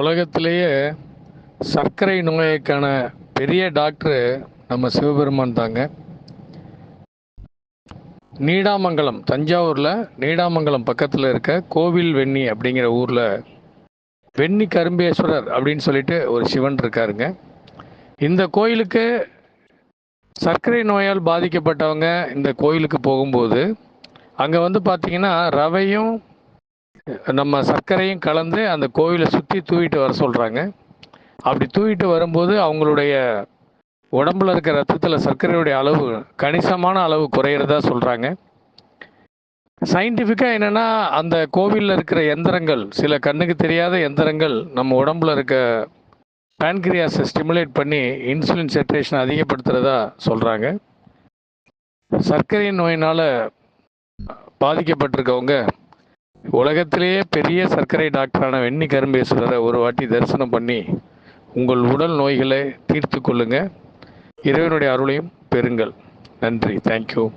உலகத்திலேயே சர்க்கரை நோய்க்கான பெரிய டாக்டரு நம்ம சிவபெருமான் தாங்க. நீடாமங்கலம் தஞ்சாவூரில் நீடாமங்கலம் பக்கத்தில் இருக்க கோவில் வெண்ணி அப்படிங்கிற ஊரில் வெண்ணி கரும்பேஸ்வரர் அப்படின்னு சொல்லிட்டு ஒரு சிவன் இருக்காருங்க. இந்த கோயிலுக்கு சர்க்கரை நோயால் பாதிக்கப்பட்டவங்க இந்த கோயிலுக்கு போகும்போது அங்கே வந்து பார்த்திங்கன்னா ரவையும் நம்ம சர்க்கரையும் கலந்து அந்த கோவிலை சுற்றி தூவிட்டு வர சொல்கிறாங்க அப்படி தூவிட்டு வரும்போது அவங்களுடைய உடம்புல இருக்கிற ரத்தத்தில் சர்க்கரையுடைய அளவு கணிசமான அளவு குறையிறதா சொல்கிறாங்க சயின்டிஃபிக்காக என்னென்னா அந்த கோவிலில் இருக்கிற எந்திரங்கள் சில கண்ணுக்கு தெரியாத எந்திரங்கள் நம்ம உடம்புல இருக்க பேன்கிரியாஸை ஸ்டிமுலேட் பண்ணி இன்சுலின் செட்ரேஷன் அதிகப்படுத்துகிறதா சொல்கிறாங்க சர்க்கரை நோயினால் பாதிக்கப்பட்டிருக்கவங்க உலகத்திலேயே பெரிய சர்க்கரை டாக்டரான வெண்ணி கரும்பேஸ்வரரை ஒரு வாட்டி தரிசனம் பண்ணி உங்கள் உடல் நோய்களை தீர்த்து கொள்ளுங்க. இறைவனுடைய அருளையும் பெறுங்கள். நன்றி. தேங்க்யூ